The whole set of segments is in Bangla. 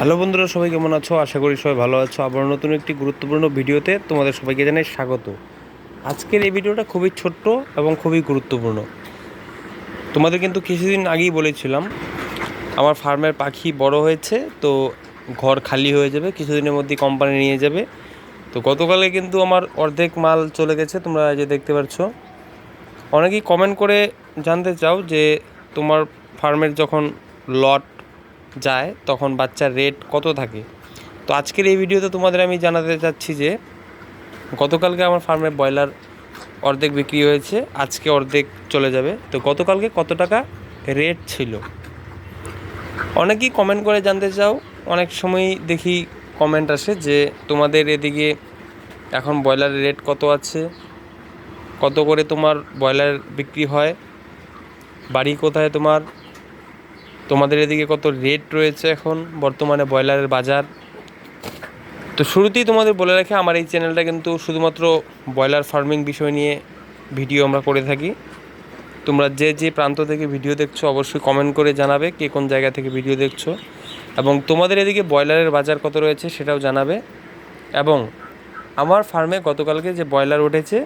হ্যালো বন্ধুরা, সবাই কেমন আছো? আশা করি সবাই ভালো আছো। আবার নতুন একটি গুরুত্বপূর্ণ ভিডিওতে তোমাদের সবাইকে জানাই স্বাগত। আজকের এই ভিডিওটা খুবই ছোট্ট এবং খুবই গুরুত্বপূর্ণ। তোমাদের কিন্তু কিছুদিন আগেই বলেছিলাম, আমার ফার্মের পাখি বড় হয়েছে, তো ঘর খালি হয়ে যাবে, কিছুদিনের মধ্যে কোম্পানি নিয়ে যাবে। তো গতকালে কিন্তু আমার অর্ধেক মাল চলে গেছে, তোমরা যে দেখতে পাচ্ছ। অনেকেই কমেন্ট করে জানতে চাও যে তোমার ফার্মের যখন লট যায়, তখন বাচ্চার রেট কত থাকে? তো আজকের এই ভিডিওতে তোমাদের আমি জানাতে চাচ্ছি যে, গতকালকে আমার ফার্মে ব্রয়লার অর্ধেক বিক্রি হয়েছে, আজকে অর্ধেক চলে যাবে। তো গতকালকে কত টাকা রেট ছিল? অনেকেই কমেন্ট করে জানতে চাও। অনেক সময় দেখি কমেন্ট আসে যে, তোমাদের এদিকে এখন ব্রয়লারের রেট কত আছে? কত করে তোমার ব্রয়লার বিক্রি হয়? বাড়ি কোথায় তোমার? তোমাদের এদিকে কত রেট রয়েছে এখন? বর্তমানে ব্রয়লারের বাজার। তো শুরুতেই তোমাদের বলে রাখি, আমার এই চ্যানেলটা কিন্তু শুধুমাত্র ব্রয়লার ফার্মিং বিষয় নিয়ে ভিডিও আমরা করে থাকি। তোমরা যে যে প্রান্ত থেকে ভিডিও দেখছ, অবশ্যই কমেন্ট করে জানাবে কে কোন জায়গা থেকে ভিডিও দেখছ। এবং তোমাদের এদিকে ব্রয়লারের বাজার কত রয়েছে সেটাও জানাবে। এবং আমার ফার্মে গতকালকে যে ব্রয়লার উঠেছে,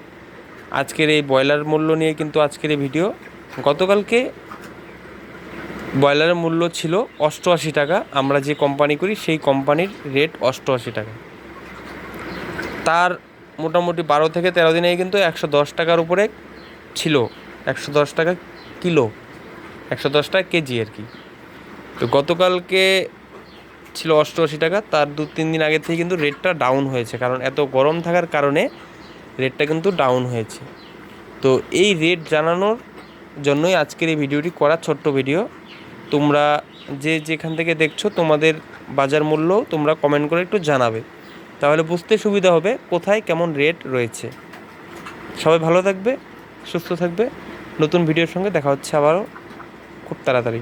আজকের এই ব্রয়লার মূল্য নিয়ে কিন্তু আজকের এই ভিডিও। গতকালকে ব্রয়লারের মূল্য ছিল অষ্টআশি টাকা। আমরা যে কোম্পানি করি, সেই কোম্পানির রেট অষ্টআশি টাকা। তার মোটামুটি বারো থেকে তেরো দিনে কিন্তু একশো দশ টাকার উপরে ছিল। একশো দশ টাকা কিলো। একশো দশ টাকা কেজি আর কি। তো গতকালকে ছিল অষ্টআশি টাকা। তার দু তিন দিন আগে থেকে কিন্তু রেটটা ডাউন হয়েছে। কারণ এত গরম থাকার কারণে রেটটা কিন্তু ডাউন হয়েছে। তো এই রেট জানানোর জন্যই আজকের এই ভিডিওটি করা ছোট্ট ভিডিও তোমরা যে যেখান থেকে দেখছ তোমাদের বাজার মূল্য তোমরা কমেন্ট করে একটু জানাবে। তাহলে বুঝতে সুবিধা হবে কোথায় কেমন রেট রয়েছে। সবাই ভালো থাকবে, সুস্থ থাকবে। নতুন ভিডিওর সঙ্গে দেখা হচ্ছে আবারও। খুব তাড়াতাড়ি।